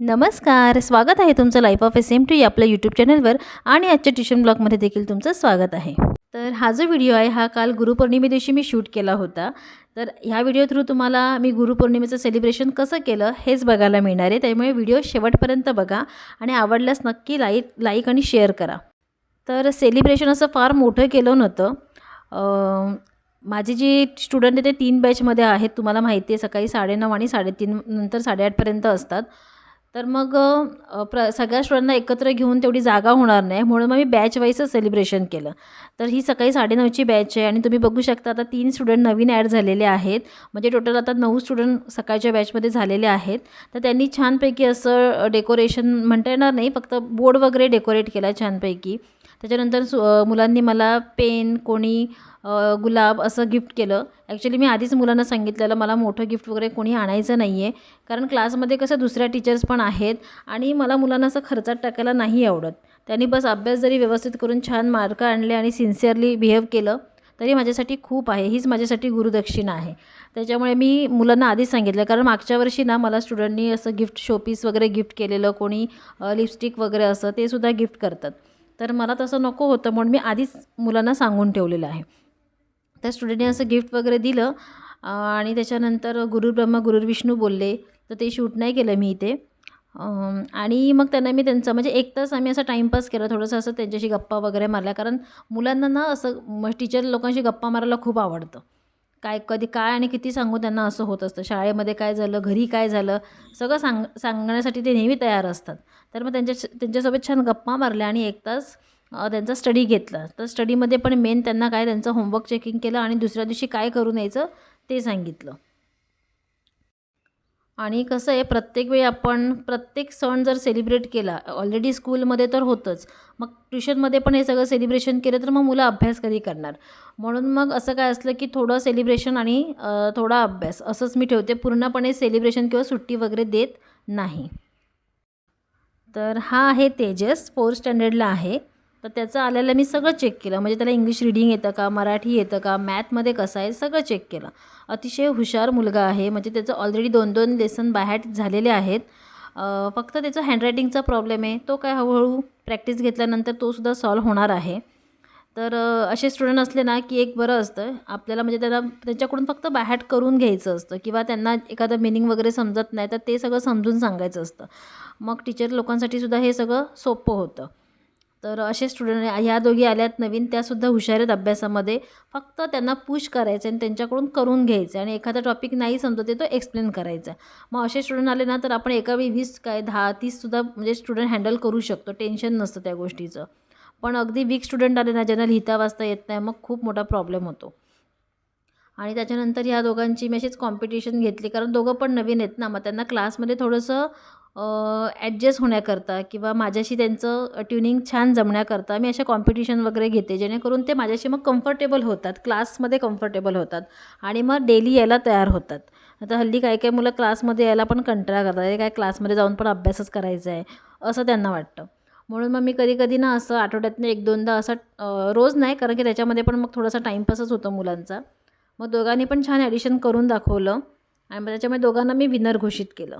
नमस्कार स्वागत आहे तुमचं life of S M T आपल्या यूट्यूब चॅनलवर आणि आजच्या ट्युशन ब्लॉगमध्ये देखील तुमचं स्वागत आहे. तर हा जो व्हिडिओ आहे हा काल गुरुपौर्णिमे दिवशी मी शूट केला होता. तर ह्या व्हिडिओ थ्रू तुम्हाला मी गुरुपौर्णिमेचं सेलिब्रेशन कसं केलं हेच बघायला मिळणार आहे. त्यामुळे व्हिडिओ शेवटपर्यंत बघा आणि आवडल्यास नक्की लाईक लाईक आणि शेअर करा. तर सेलिब्रेशन असं फार मोठं केलं नव्हतं. माझे जे स्टुडंट आहे ते तीन बॅचमध्ये आहेत तुम्हाला माहिती आहे सकाळी साडेनऊ आणि साडेतीन नंतर साडेआठपर्यंत असतात. तर मग प्र सगळ्या स्टुडंटना एकत्र घेऊन तेवढी जागा होणार नाही म्हणून मग मी बॅच वाईजच सेलिब्रेशन केलं. तर ही सकाळी साडेनऊची बॅच आहे आणि तुम्ही बघू शकता आता तीन स्टुडंट नवीन ॲड झालेले आहेत. म्हणजे टोटल आता नऊ स्टुडंट सकाळच्या बॅचमध्ये झालेले आहेत. तर त्यांनी छानपैकी असं डेकोरेशन म्हणता येणार नाही फक्त बोर्ड वगैरे डेकोरेट केला छानपैकी. त्याच्यानंतर सु मुलांनी मला पेन कोणी गुलाब असं गिफ्ट केलं. ॲक्च्युली मी आधीच मुलांना सांगितलेलं मला मोठं गिफ्ट वगैरे कोणी आणायचं नाही आहे कारण क्लासमध्ये कसं दुसऱ्या टीचर्स पण आहेत आणि मला मुलांना असं खर्चात टाकायला नाही आवडत. त्यांनी बस अभ्यास जरी व्यवस्थित करून छान मार्क आणले आणि सिन्सिअरली बिहेव केलं तरी माझ्यासाठी खूप आहे. हीच माझ्यासाठी गुरुदक्षिणा आहे. त्याच्यामुळे मी मुलांना आधीच सांगितलं. कारण मागच्या वर्षी ना मला स्टुडंटनी असं गिफ्ट शोपीस वगैरे गिफ्ट केलेलं कोणी लिपस्टिक वगैरे असं ते सुद्धा गिफ्ट करतात. तर मला तसं नको होतं म्हणून मी आधीच मुलांना सांगून ठेवलेलं आहे. त्या स्टुडंटने असं गिफ्ट वगैरे दिलं आणि त्याच्यानंतर गुरु गुरुर्विष्णू बोलले. तर ते शूट नाही केलं मी इथे. आणि मग त्यांना मी त्यांचा म्हणजे एक तास आम्ही असा टाईमपास केला. थोडंसं असं त्यांच्याशी गप्पा वगैरे मारल्या. कारण मुलांना ना असं टीचर लोकांशी गप्पा मारायला खूप आवडतं. काय कधी काय आणि किती सांगू त्यांना असं होत असतं. शाळेमध्ये काय झालं घरी काय झालं सगळं सांग सांगण्यासाठी ते नेहमी तयार असतात. तर मग त्यांच्या त्यांच्यासोबत छान गप्पा मारल्या आणि एक तास त्यांचा स्टडी घेतला. तर स्टडीमध्ये पण मेन त्यांना काय त्यांचं होमवर्क चेकिंग केलं आणि दुसऱ्या दिवशी काय करून यायचं ते सांगितलं. आणि कसं आहे प्रत्येक वेळी आपण प्रत्येक सण जर सेलिब्रेट केला ऑलरेडी स्कूलमध्ये तर होतंच. मग ट्युशनमध्ये पण हे सगळं सेलिब्रेशन केलं तर मग मुलं अभ्यास कधी करणार? म्हणून मग असं काय असलं की थोडं सेलिब्रेशन आणि थोडा अभ्यास. असंच मी ठेवते पूर्णपणे सेलिब्रेशन किंवा सुट्टी वगैरे देत नाही. तर हा आहे तेजस फोर्थ स्टँडर्डला आहे. तर त्याचं आलेलं मी सगळं चेक केलं. म्हणजे त्याला इंग्लिश रिडिंग येतं का मराठी येतं का मॅथमध्ये कसं आहे सगळं चेक केलं. अतिशय हुशार मुलगा आहे. म्हणजे त्याचं ऑलरेडी दोन दोन लेसन बाहेर झालेले आहेत. फक्त त्याचं हँडरायटिंगचा प्रॉब्लेम आहे. तो काय हळूहळू प्रॅक्टिस घेतल्यानंतर तोसुद्धा सॉल्व होणार आहे. तर असे स्टुडंट असले ना की एक बरं असतं. आपल्याला म्हणजे त्याला त्यांच्याकडून फक्त बाहेर करून घ्यायचं असतं किंवा त्यांना एखादं मिनिंग वगैरे समजत नाही तर ते सगळं समजून सांगायचं असतं. मग टीचर लोकांसाठी सुद्धा हे सगळं सोपं होतं. तर असे स्टुडंट ह्या दोघी आल्यात नवीन त्यासुद्धा हुशार आहेत अभ्यासामध्ये. फक्त त्यांना पुश करायचं आणि त्यांच्याकडून करून घ्यायचं आणि एखादा टॉपिक नाही समजत ते तो एक्सप्लेन करायचा मग असे स्टुडंट आले ना तर आपण एका वेळी वीस काय दहा तीससुद्धा म्हणजे स्टुडंट हँडल करू शकतो. टेन्शन नसतं त्या गोष्टीचं. पण अगदी वीक स्टुडंट आले ना ज्यांना लिहिता वाचता येत नाही मग खूप मोठा प्रॉब्लेम होतो. आणि त्याच्यानंतर ह्या दोघांची मी अशीच कॉम्पिटिशन घेतली. कारण दोघं पण नवीन आहेत ना मग त्यांना क्लासमध्ये थोडंसं ॲडजस्ट होण्याकरता किंवा माझ्याशी त्यांचं ट्युनिंग छान जमण्याकरता मी अशा कॉम्पिटिशन वगैरे घेते जेणेकरून ते माझ्याशी मग कम्फर्टेबल होतात क्लासमध्ये कम्फर्टेबल होतात आणि मग डेली यायला तयार होतात. आता हल्ली काही काही मुलं क्लासमध्ये यायला पण कंटाळा करतात काय क्लासमध्ये जाऊन पण अभ्यासच करायचा आहे असं त्यांना वाटतं. म्हणून मग मी कधी कधी ना असं आठवड्यातनं एक दोनदा असं रोज नाही कारण की त्याच्यामध्ये पण मग थोडासा टाईमपासच होतो मुलांचा. मग दोघांनी पण छान ॲडिशन करून दाखवलं आणि मग त्याच्यामुळे दोघांना मी विनर घोषित केलं.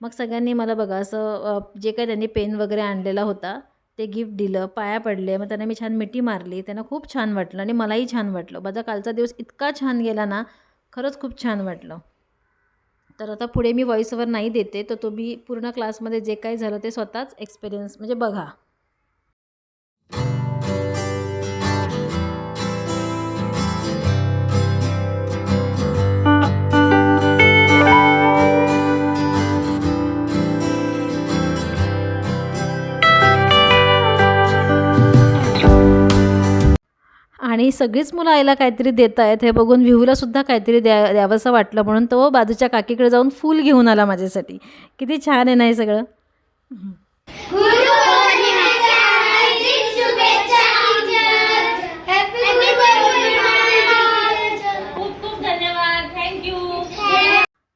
मग सगळ्यांनी मला बघा असं जे काही त्यांनी पेन वगैरे आणलेला होता ते गिफ्ट दिलं पाया पडले मग त्यांना मी छान मिठी मारली त्यांना खूप छान वाटलं आणि मलाही छान वाटलं. माझा कालचा दिवस इतका छान गेला ना खरंच खूप छान वाटलं. तर आता पुढे मी व्हॉईसवर नाही देते तर तुम्ही पूर्ण क्लासमध्ये जे काही झालं ते स्वतःच एक्सपिरियन्स म्हणजे बघा. आणि सगळीच मुलं आईला काहीतरी देत आहेत. हे बघून विहूला सुद्धा काहीतरी द्या द्यावंसं वाटलं म्हणून तो बाजूच्या काकीकडे जाऊन फूल घेऊन आला माझ्यासाठी. किती छान आहे ना हे सगळं?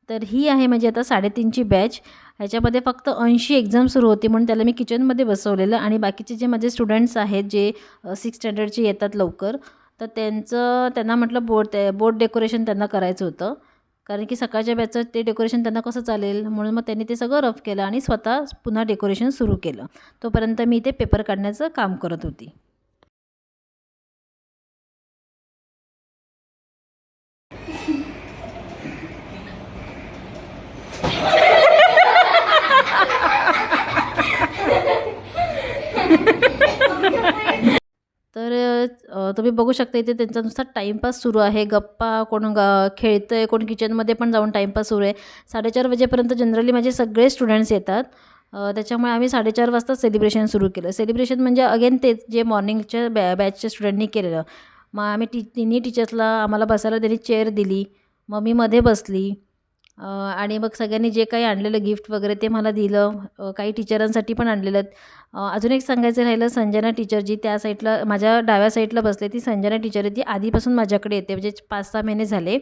तर ही आहे म्हणजे आता साडेतीनची बॅच ह्याच्यामध्ये फक्त ऐंशी एक्झाम सुरू होती म्हणून त्याला मी किचनमध्ये बसवलेलं आणि बाकीचे जे माझे स्टुडंट्स आहेत जे सिक्स स्टँडर्डचे येतात लवकर तर त्यांचं त्यांना म्हटलं बोट ते बोट डेकोरेशन त्यांना करायचं होतं. कारण की सकाळच्या बॅचचं ते डेकोरेशन त्यांना कसं चालेल? म्हणून मग त्यांनी ते सगळं रफ केलं आणि स्वतः पुन्हा डेकोरेशन सुरू केलं. तोपर्यंत मी ते पेपर काढण्याचं काम करत होती तर अ, तुम्ही बघू शकता इथे त्यांचा नुसता टाईमपास सुरू आहे. गप्पा कोण ग खेळतं आहे कोण किचनमध्ये पण जाऊन टाईमपास सुरू आहे. साडेचार वाजेपर्यंत जनरली माझे सगळे स्टुडंट्स येतात. त्याच्यामुळे आम्ही साडेचार वाजता सेलिब्रेशन सुरू केलं. सेलिब्रेशन म्हणजे अगेन तेच जे मॉर्निंगच्या बॅ बॅचच्या स्टुडंटनी केलेलं. मग आम्ही टी तिन्ही टीचर्सला आम्हाला बसायला त्यांनी चेअर दिली. मग मी मध्ये बसली. आणि मग सगळ्यांनी जे काही आणलेलं गिफ्ट वगैरे ते मला दिलं. काही टीचरांसाठी पण आणलेलं अजून एक सांगायचं राहिलं संजना टीचर जी त्या साईडला माझ्या डाव्या साईडला बसले ती संजना टीचर आहे. ती आधीपासून माझ्याकडे येते म्हणजे पाच सहा महिने झाले.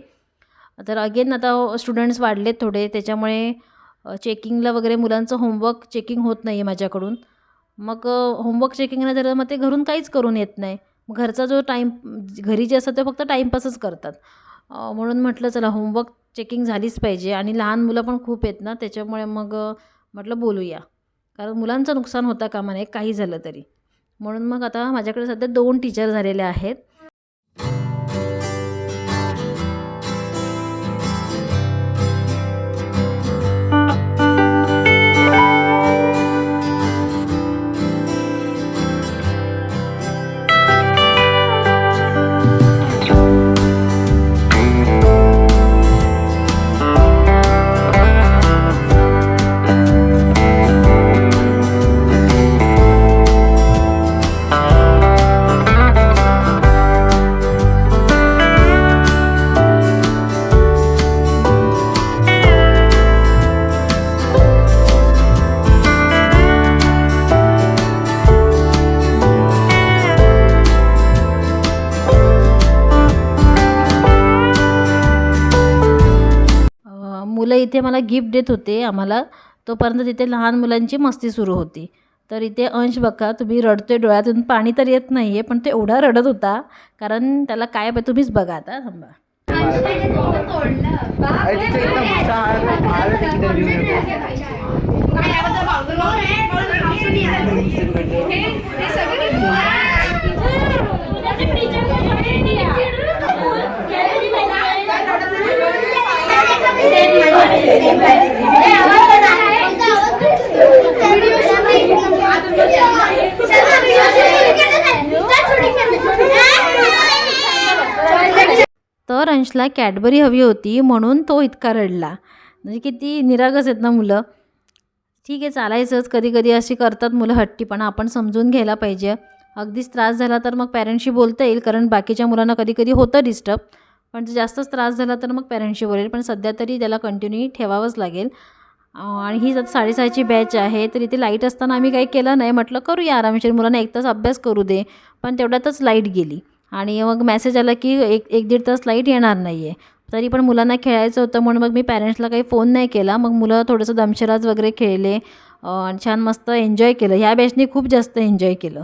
तर अगेन आता स्टुडंट्स वाढलेत थोडे त्याच्यामुळे चेकिंगला वगैरे मुलांचं होमवर्क चेकिंग होत नाही आहे माझ्याकडून. मग होमवर्क चेकिंग नाही झालं मग ते घरून काहीच करून येत नाही. मग घरचा जो टाईम घरी जे असतं ते फक्त टाईमपासच करतात. म्हणून म्हटलं चला होमवर्क चेकिंग झालीच पाहिजे आणि लहान मुलं पण खूप आहेत ना त्याच्यामुळे मग म्हटलं बोलूया. कारण मुलांचं नुकसान होता कामा नये काही झालं तरी. म्हणून मग आता माझ्याकडे सध्या दोन टीचर झालेले आहेत. इथे मला गिफ्ट देत होते आम्हाला. तोपर्यंत तिथे लहान मुलांची मस्ती सुरू होती. तर इथे अंश बघा तुम्ही रडतोय डोळ्यातून. पाणी तर येत नाही आहे पण तो एवढा रडत होता. कारण त्याला काय तुम्हीच बघा आता थांबा अरे तिथे इतका मोठा हार हार ते किती देऊ नको. तर अंशला कॅडबरी हवी होती म्हणून तो इतका रडला. म्हणजे किती निरागस आहेत ना मुलं. ठीक आहे चालायचंच. कधी कधी अशी करतात मुलं हट्टी पण आपण समजून घ्यायला पाहिजे. अगदीच त्रास झाला तर मग पॅरेंट्सशी बोलता येईल कारण बाकीच्या मुलांना कधी कधी होतं डिस्टर्ब पण जर जास्तच त्रास झाला तर मग पॅरेंट्सशी बोलेल पण सध्या तरी त्याला कंटिन्यू ठेवावंच लागेल. आणि ही जर साडेसहाची बॅच आहे तर इथे लाइट असताना आम्ही काही केलं नाही. म्हटलं करूया आरामशीर. मुलांना एक तास अभ्यास करू दे. पण तेवढ्यातच लाइट गेली. आणि मग मेसेज आला की एक एक दीड तास लाइट येणार नाही आहे तरी पण मुलांना खेळायचं होतं म्हणून मग मी पॅरेंट्सला काही फोन नाही केला. मग मुलं थोडंसं दमशराज वगैरे खेळले आणि छान मस्त एन्जॉय केलं. ह्या बॅचने खूप जास्त एन्जॉय केलं.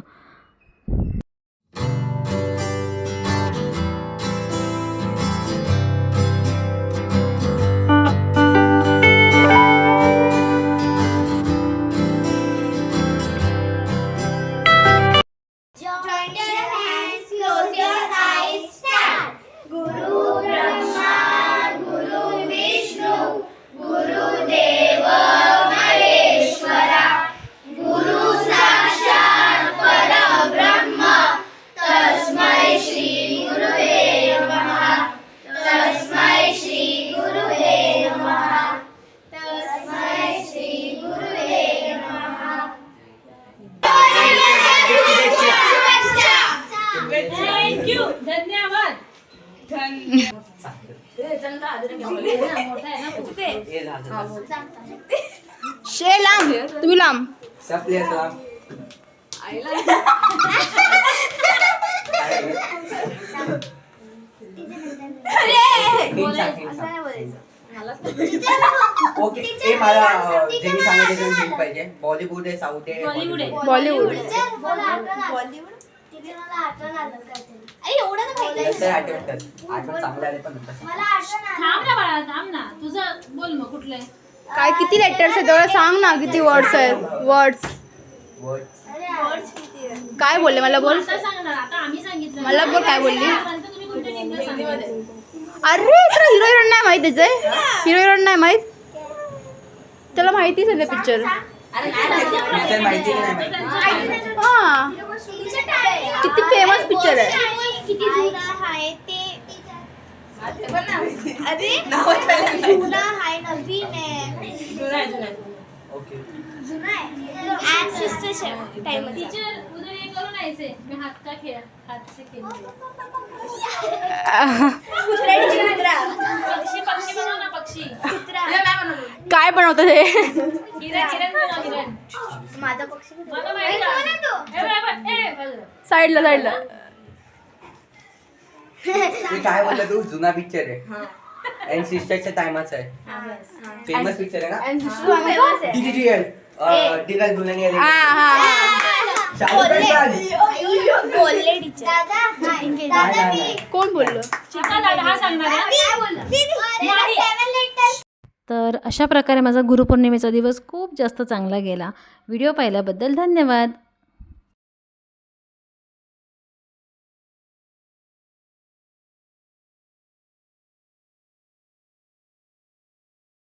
शे लांब तुम्ही लांब. ओके ते मला अं, जे मी सांगितलं ते मी पाहिजे. बॉलिवूड आहे साऊथ आहे बॉलिवूड आहे. बॉलिवूड सांगितले मला आठवण आलं काहीतरी आई एवढं तर माहिती नंतर आठवण कर आठवण चांगलं आले पण नंतर सांग. मला आठवण आलं थांब ना बाळा थांब ना तुझं बोल मग कुठलं आहे काय किती लेटर्स आहेत तेवढं सांग ना किती वर्ड्स आहेत वर्ड्स Words. वर्ड्स किती आहे? काय बोलले मला बोल आता सांगणार आता आम्ही सांगितलं मला बोल काय बोलली तुम्ही टीमला अरे तुला हिरो हिरोईन नाही माहीत त्याचे हिरो हिरोईन नाही माहीत त्याला माहितीच आहे पिक्चर माहिती की नाही माहिती? हा? किती famous picture आहे. किती जुना आहे ते? अरे जुना आहे नवीन आहे. ओके. जुना आहे. ॲड सिस्टरच्या टाइम टीचर उधर ये करो ना ऐसे मैं हाथ का खेल हाथ से खेल पक्षी पक्षी बनव ना पक्षी. काय बनवतं? हे हिरण हिरण बनव हिरण माझा पक्षी. साईडला साईडला. मी काय बोलला तू जुना पिक्चर आहे. अँड सिस्टरच्या टायमाचा आहे. फेमस पिक्चर आहे ना? डीडीडीएल डिगल दुल्हनिया ले हा हा हा. शाहरुख खान खान. बोलले टीचर दादा नाही, नाही, नाही. कोण बोललं? चिका दादा हा सांगणार आहे तर अशा प्रकारे माझा गुरुपौर्णिमेचा दिवस खूप जास्त चांगला गेला. व्हिडिओ पाहिल्याबद्दल धन्यवाद.